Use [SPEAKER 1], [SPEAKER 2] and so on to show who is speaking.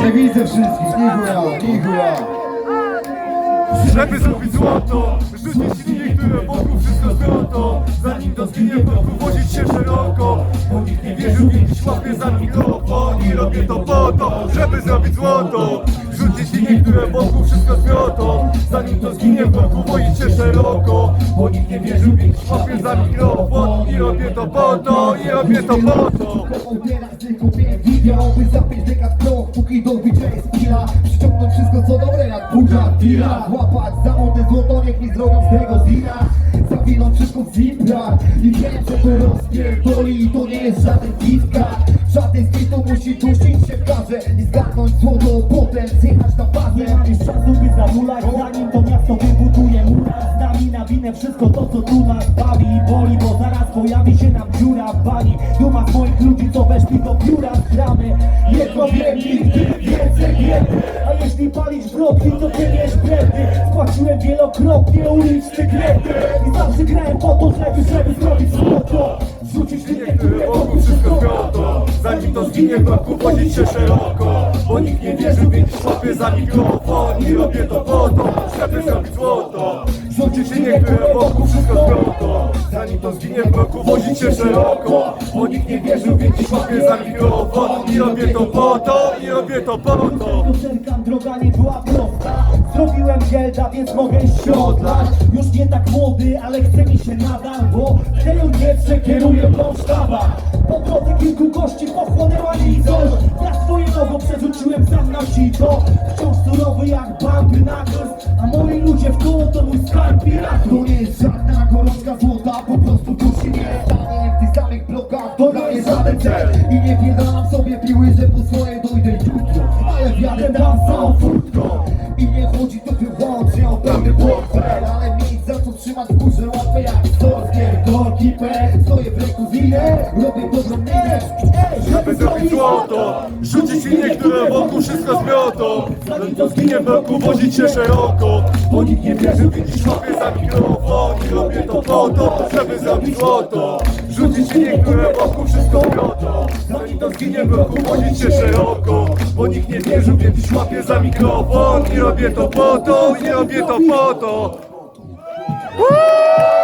[SPEAKER 1] Nie widzę wszystkich, nichuja, nichuja.
[SPEAKER 2] Żeby zrobić złoto, rzucić linie, które wokół wszystko zgroto Zanim to zginie w wozić się szeroko. Bo nikt nie wierzył, więc łapie za mikrofon I robię to po to, żeby zrobić złoto. Rzucić linie, które wokół wszystko Zanim to zginie w roku, wozić się szeroko Bo nikt nie wierzył, więc łapie za mikrofon I robię to po to, i robię to po to.
[SPEAKER 1] Teraz tylko mnie widział, by za pięć dekad krok, póki do bicia jest kila Przyciągnąć wszystko co dobre jak burza tira. Łapać za mordę złoto, niech mi zrobią z tego zina Zawinąć wszystko w zimpra I wiem, że to rozpierdoli. To nie jest żaden gitka. Żaden z to musi dusić się w karze I zgarnąć złoto, potem zjechać na bazę.
[SPEAKER 3] Nie mam czasu by zamulać Zanim to miasto wybuduje mura Z nami na winę wszystko to co tu nas bawi i boli Bo zaraz pojawi się nam dziura w bani. Duma z moich ludzi co weszli do biura Gramy jedno wiem więcej wiemy A jeśli palisz wrotki to ty wiesz bredy Spłaciłem wielokrotnie uliczne kredy. I zawsze grałem po to żeby, żeby zrobić złoto. Zrzucić linię,
[SPEAKER 2] które Zanim to zginie w roku, wozić się szeroko Bo nikt nie wierzył, więc łapię za mikrofon I robię to po to, żeby zrobić złoto Rzucić linie, które wokół wszystko zgroto Zanim to zginie w roku, wozić się szeroko Bo nikt nie wierzył, więc łapię za mikrofon I robię to po to, i robię to po to
[SPEAKER 3] droga nie była prosta. Zrobiłem gielda, więc mogę siodlać Już nie tak młody, ale chce mi się nadal Bo w tej orkiestrze kieruję mą sztaba na sito Wciąż surowy jak bandy na A moi ludzie w koło to mój skarb piratów
[SPEAKER 1] To nie jest żadna gorączka złota, po prostu tu się nie stanie. W tych samych blokach to dla mnie żaden cel. I nie pierdalam sobie piły, że po swoje dojdę jutro. Ale wjadę tam całą furtką. I nie chodzi tu wyłącznie o pełny portfel. Ale mieć za co trzymać w górze łapę jak storskie Goalkeeper, zinę Robię dobrą minę
[SPEAKER 2] Żeby zrobić złoto Rzucić linie, które wokół wszystko zmiotą Zanim to zginie w roku, wozić się szeroko. Bo nikt nie wierzy, widzisz łapię za mikrofon I robię to po to, żeby zrobić złoto Rzucić linie, które wokół wszystko zmiotą Zanim to zginie w roku, wozić się szeroko. Bo nikt nie wierzył, więc łapię za mikrofon I robię to po to, i robię to po to. Woo!